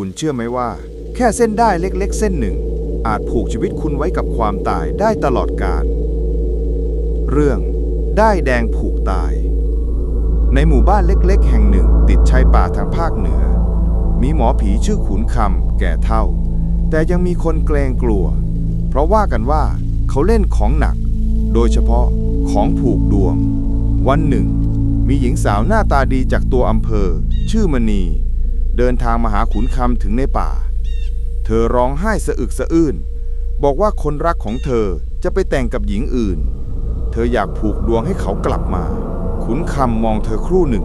คุณเชื่อไหมว่า แค่เส้นได้เล็กๆ เส้นหนึ่ง อาจผูกชีวิตคุณไว้กับความตายได้ตลอดกาลเรื่อง ได้ายแดงผูกตาย ในหมู่บ้านเล็กๆ แห่งหนึ่งติดชายป่าทางภาคเหนือ มีหมอผีชื่อขุนคำแก่เท่า แต่ยังมีคนเกรงกลัว เพราะว่ากันว่าเขาเล่นของหนัก โดยเฉพาะของผูกดวง วันหนึ่ง มีหญิงสาวหน้าตาดีจากตัวอำเภอ ชื่อมณี เดินทางมาหาขุนคำถึงในป่า เธอร้องไห้สะอึกสะอื้น บอกว่าคนรักของเธอจะไปแต่งกับหญิงอื่น เธออยากผูกดวงให้เขากลับมา ขุนคำมองเธอครู่หนึ่ง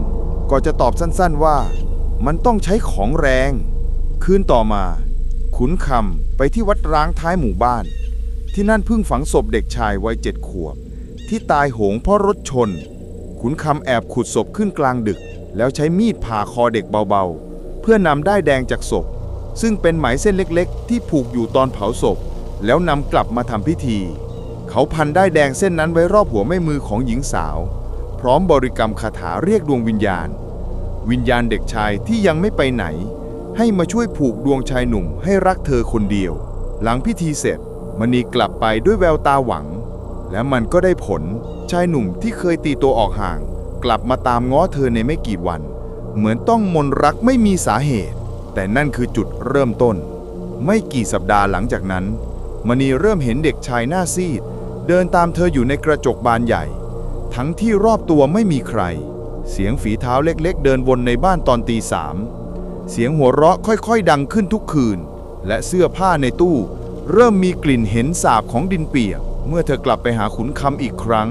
ก็จะตอบสั้นๆว่า มันต้องใช้ของแรง คืนต่อมา ขุนคำไปที่วัดร้างท้ายหมู่บ้าน ที่นั่นเพิ่งฝังศพเด็กชายวัยเจ็ดขวบ ที่ตายโหงเพราะรถชน ขุนคำแอบขุดศพขึ้นกลางดึก แล้วใช้มีดผ่าคอเด็กเบาๆ เพื่อนำได้ายแดงจากศพ ซึ่งเป็นไหมเส้นเล็กๆ ที่ผูกอยู่ตอนเผาศพ แล้วนำกลับมาทำพิธี เขาพันได้ายแดงเส้นนั้นไว้รอบหัวแม่มือของหญิงสาว พร้อมบริกรรมคาถาเรียกดวงวิญญาณ วิญญาณเด็กชายที่ยังไม่ไปไหน ให้มาช่วยผูกดวงชายหนุ่มให้รักเธอคนเดียว หลังพิธีเสร็จมณีกลับไปด้วยแววตาหวัง และมันก็ได้ผลชายหนุ่มที่เคยตีตัวออกห่าง กลับมาตามง้อเธอในไม่กี่วัน เหมือนต้องมนรักไม่มีสาเหตุ แต่นั่นคือจุดเริ่มต้น ไม่กี่สัปดาห์หลังจากนั้น มณีเริ่มเห็นเด็กชายหน้าซีด เดินตามเธออยู่ในกระจกบานใหญ่ ทั้งที่รอบตัวไม่มีใคร เสียงฝีเท้าเล็กๆ เดินวนในบ้านตอนตีสามเสียงหัวเราะค่อยๆ ดังขึ้นทุกคืน และเสื้อผ้าในตู้ เริ่มมีกลิ่นเห็นสาบของดินเปียก เมื่อเธอกลับไปหาขุนคำอีกครั้ง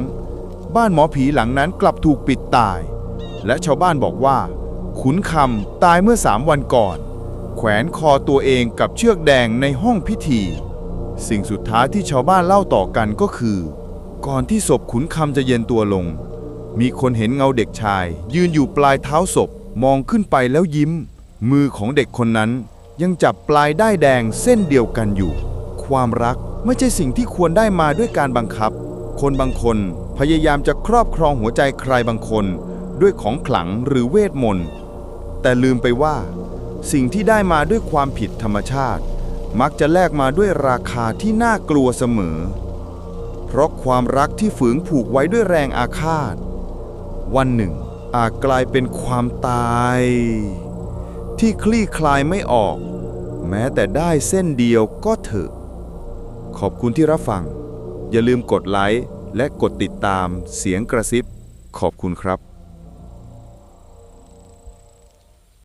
บ้านหมอผีหลังนั้นกลับถูกปิดตาย และชาวบ้านบอกว่า ขุนคำตายเมื่อสามวันก่อน แขวนคอตัวเองกับเชือกแดงในห้องพิธี สิ่งสุดท้ายที่ชาวบ้านเล่าต่อกันก็คือ ก่อนที่ศพขุนคำจะเย็นตัวลง มีคนเห็นเงาเด็กชาย ยืนอยู่ปลายเท้าศพมองขึ้นไปแล้วยิ้ม มือของเด็กคนนั้นยังจับปลายได้แดงเส้นเดียวกันอยู่ ความรักไม่ใช่สิ่งที่ควรได้มาด้วยการบังคับ คนบางคนพยายามจะครอบครองหัวใจใครบางคน ด้วยของขลังหรือเวทมนต์ แต่ลืมไปว่า สิ่งที่ได้มาด้วยความผิดธรรมชาติ มักจะแลกมาด้วยราคาที่น่ากลัวเสมอ เพราะความรักที่ฝืนผูกไว้ด้วยแรงอาฆาต วันหนึ่ง อาจกลายเป็นความตาย ที่คลี่คลายไม่ออก แม้แต่ได้เส้นเดียวก็เถอะ ขอบคุณที่รับฟัง อย่าลืมกดไลค์และกดติดตามเสียงกระซิบ ขอบคุณครับ